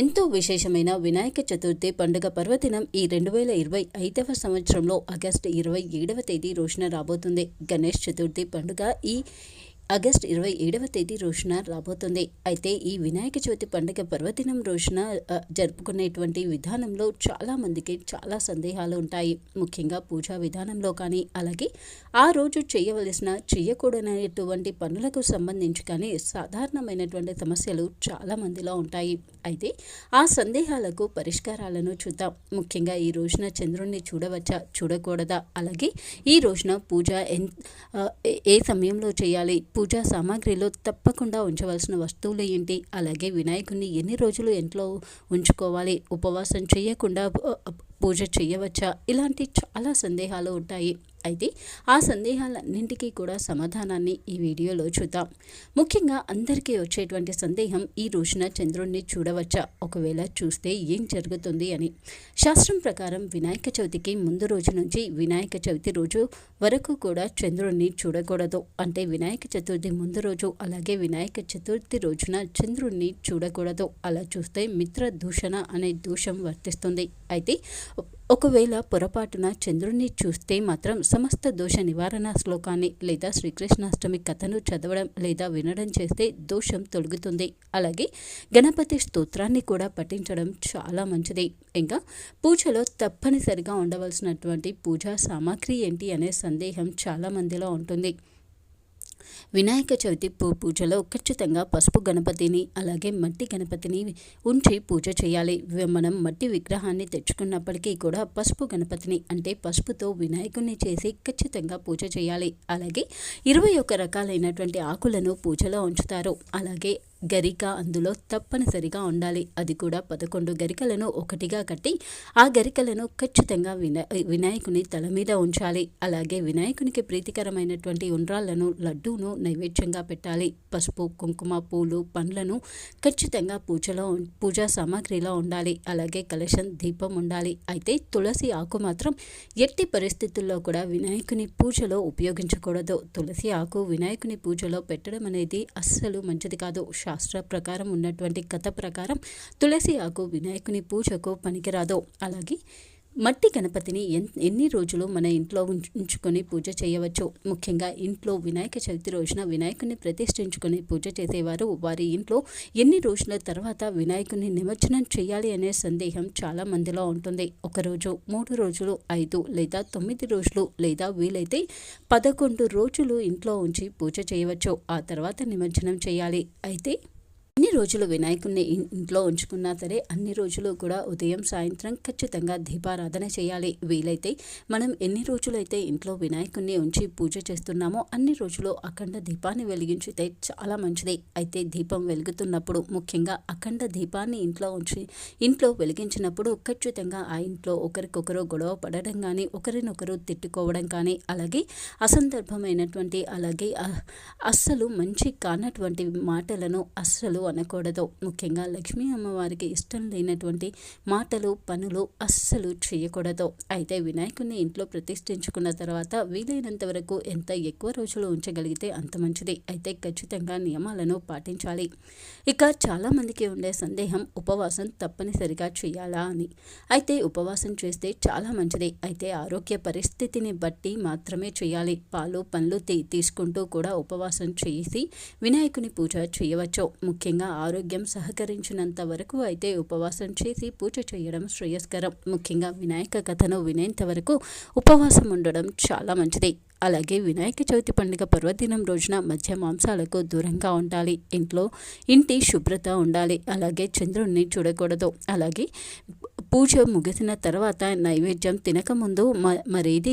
ఎంతో విశేషమైన వినాయక చతుర్థి పండుగ పర్వదినం ఈ రెండు వేల ఇరవై ఐదవ సంవత్సరంలో ఆగస్టు ఇరవై ఏడవ తేదీ రోజున రాబోతుంది. గణేష్ చతుర్థి పండుగ ఈ ఆగస్ట్ ఇరవై ఏడవ తేదీ రోజున రాబోతుంది. అయితే ఈ వినాయక చవితి పండుగ పర్వదినం రోజున జరుపుకునేటువంటి విధానంలో చాలా మందికి చాలా సందేహాలు ఉంటాయి. ముఖ్యంగా పూజా విధానంలో కానీ అలాగే ఆ రోజు చేయవలసిన చేయకూడనటువంటి పనులకు సంబంధించి కానీ సాధారణమైనటువంటి సమస్యలు చాలా మందిలో ఉంటాయి. అయితే ఆ సందేహాలకు పరిష్కారాలను చూద్దాం. ముఖ్యంగా ఈ రోజున చంద్రుణ్ణి చూడవచ్చా చూడకూడదా? అలాగే ఈ రోజున పూజ ఎన్ ఏ- ఏ సమయంలో చేయాలి? పూజా సామాగ్రిలో తప్పకుండా ఉంచవలసిన వస్తువులు ఏంటి? అలాగే వినాయకుడిని ఎన్ని రోజులు ఇంట్లో ఉంచుకోవాలి? ఉపవాసం చేయకుండా పూజ చేయవచ్చా? ఇలాంటి చాలా సందేహాలు ఉంటాయి. అయితే ఆ సందేహాలన్నింటికీ కూడా సమాధానాన్ని ఈ వీడియోలో చూద్దాం. ముఖ్యంగా అందరికీ వచ్చేటువంటి సందేహం ఈ రోజున చంద్రుణ్ణి చూడవచ్చా? ఒకవేళ చూస్తే ఏం జరుగుతుంది అని. శాస్త్రం ప్రకారం వినాయక చవితికి ముందు రోజు నుంచి వినాయక చవితి రోజు వరకు కూడా చంద్రుణ్ణి చూడకూడదు. అంటే వినాయక చతుర్థి ముందు రోజు అలాగే వినాయక చతుర్థి రోజున చంద్రుణ్ణి చూడకూడదు. అలా చూస్తే మిత్ర దూషణ అనే దోషం వర్తిస్తుంది. అయితే ఒకవేళ పొరపాటున చంద్రుణ్ణి చూస్తే మాత్రం సమస్త దోష నివారణ శ్లోకాన్ని లేదా శ్రీకృష్ణాష్టమి కథను చదవడం లేదా వినడం చేస్తే దోషం తొలగుతుంది. అలాగే గణపతి స్తోత్రాన్ని కూడా పఠించడం చాలా మంచిది. ఇంకా పూజలో తప్పనిసరిగా ఉండవలసినటువంటి పూజా సామాగ్రి ఏంటి అనే సందేహం చాలామందిలో ఉంటుంది. వినాయక చవితి పూ పూజలో ఖచ్చితంగా పసుపు గణపతిని అలాగే మట్టి గణపతిని ఉంచి పూజ చేయాలి. మనం మట్టి విగ్రహాన్ని తెచ్చుకున్నప్పటికీ కూడా పసుపు గణపతిని అంటే పసుపుతో వినాయకుడిని చేసి ఖచ్చితంగా పూజ చేయాలి. అలాగే ఇరవై ఒక్క రకాలైనటువంటి ఆకులను పూజలో ఉంచుతారు. అలాగే గరిక అందులో తప్పనిసరిగా ఉండాలి. అది కూడా పదకొండు గరికలను ఒకటిగా కట్టి ఆ గరికలను ఖచ్చితంగా వినా వినాయకుని తల మీద ఉంచాలి. అలాగే వినాయకునికి ప్రీతికరమైనటువంటి ఉండ్రాళ్ళను లడ్డూను నైవేద్యంగా పెట్టాలి. పసుపు కుంకుమ పూలు పండ్లను ఖచ్చితంగా పూజలో పూజా సామాగ్రిలో ఉండాలి. అలాగే కలశం దీపం ఉండాలి. అయితే తులసి ఆకు మాత్రం ఎట్టి పరిస్థితుల్లో కూడా వినాయకుని పూజలో ఉపయోగించకూడదు. తులసి ఆకు వినాయకుని పూజలో పెట్టడం అనేది అస్సలు మంచిది కాదు. శాస్త్ర ప్రకారం ఉన్నటువంటి కథ ప్రకారం తులసి ఆకు వినాయకుని పూజకు పనికిరాదు. అలాగే మట్టి గణపతిని ఎన్ ఎన్ని రోజులు మన ఇంట్లో ఉంచుకొని పూజ చేయవచ్చు? ముఖ్యంగా ఇంట్లో వినాయక చవితి రోజున వినాయకుని ప్రతిష్ఠించుకొని పూజ చేసేవారు. వారి ఇంట్లో ఎన్ని రోజుల తర్వాత వినాయకుని నిమజ్జనం చేయాలి అనే సందేహం చాలా మందిలో ఉంటుంది. ఒక రోజు మూడు రోజులు ఐదు లేదా తొమ్మిది రోజులు లేదా వీలైతే పదకొండు రోజులు ఇంట్లో ఉంచి పూజ చేయవచ్చు ఆ తర్వాత నిమజ్జనం చేయాలి. అయితే ఎన్ని రోజులు వినాయకుడిని ఇంట్లో ఉంచుకున్నా సరే అన్ని రోజులు కూడా ఉదయం సాయంత్రం ఖచ్చితంగా దీపారాధన చేయాలి. వీలైతే మనం ఎన్ని రోజులైతే ఇంట్లో వినాయకుడిని ఉంచి పూజ చేస్తున్నామో అన్ని రోజులు అఖండ దీపాన్ని వెలిగించితే చాలా మంచిది. అయితే దీపం వెలుగుతున్నప్పుడు ముఖ్యంగా అఖండ దీపాన్ని ఇంట్లో ఉంచి ఇంట్లో వెలిగించినప్పుడు ఖచ్చితంగా ఆ ఇంట్లో ఒకరికొకరు గొడవ పడడం కానీ ఒకరినొకరు తిట్టుకోవడం కానీ అలాగే అసందర్భమైనటువంటి అలాగే అస్సలు మంచి కానటువంటి మాటలను అస్సలు అనకూడదు. ముఖ్యంగా లక్ష్మీ అమ్మవారికి ఇష్టం లేనటువంటి మాటలు పనులు అస్సలు చేయకూడదు. అయితే వినాయకుడిని ఇంట్లో ప్రతిష్ఠించుకున్న తర్వాత వీలైనంత వరకు ఎంత ఎక్కువ రోజులు ఉంచగలిగితే అంత మంచిది. అయితే ఖచ్చితంగా నియమాలను పాటించాలి. ఇక చాలామందికి ఉండే సందేహం ఉపవాసం తప్పనిసరిగా చేయాలా అని. అయితే ఉపవాసం చేస్తే చాలా మంచిది. అయితే ఆరోగ్య పరిస్థితిని బట్టి మాత్రమే చేయాలి. పాలు పండ్లు తీసుకుంటూ కూడా ఉపవాసం చేసి వినాయకుని పూజ చేయవచ్చు. ముఖ్యంగా ఆరోగ్యం సహకరించినంత వరకు అయితే ఉపవాసం చేసి పూజ చేయడం శ్రేయస్కరం. ముఖ్యంగా వినాయక కథను వినేంత వరకు ఉపవాసం ఉండడం చాలా మంచిది. అలాగే వినాయక చవితి పండుగ పర్వదినం రోజున మధ్య మాంసాలకు దూరంగా ఉండాలి. ఇంట్లో ఇంటి శుభ్రత ఉండాలి. అలాగే చంద్రుణ్ణి చూడకూడదు. అలాగే పూజ ముగిసిన తర్వాత నైవేద్యం తినకముందు మ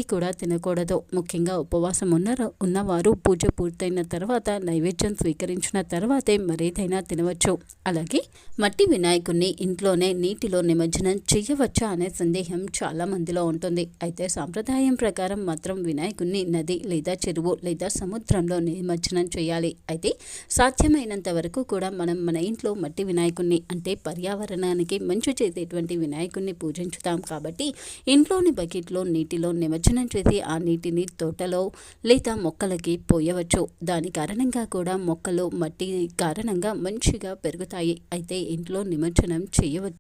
కూడా తినకూడదు. ముఖ్యంగా ఉపవాసం ఉన్న ఉన్నవారు పూజ పూర్తయిన తర్వాత నైవేద్యం స్వీకరించిన తర్వాతే మరేదైనా తినవచ్చు. అలాగే మట్టి వినాయకుడిని ఇంట్లోనే నీటిలో నిమజ్జనం చేయవచ్చా అనే సందేహం చాలా మందిలో ఉంటుంది. అయితే సాంప్రదాయం ప్రకారం మాత్రం వినాయకుడిని నది లేదా చెరువు లేదా సముద్రంలో నిమజ్జనం చేయాలి. అయితే సాధ్యమైనంత వరకు కూడా మనం మన ఇంట్లో మట్టి వినాయకుడిని అంటే పర్యావరణానికి మంచి చేసేటువంటి వినాయకుడు వినాయకుడిని పూజించుతాం కాబట్టి ఇంట్లోని బకెట్లో నీటిలో నిమజ్జనం చేసి ఆ నీటిని తోటలో లేదా మొక్కలకి పోయవచ్చు. దాని కారణంగా కూడా మొక్కలు మట్టి కారణంగా మంచిగా పెరుగుతాయి. అయితే ఇంట్లో నిమజ్జనం చేయవచ్చు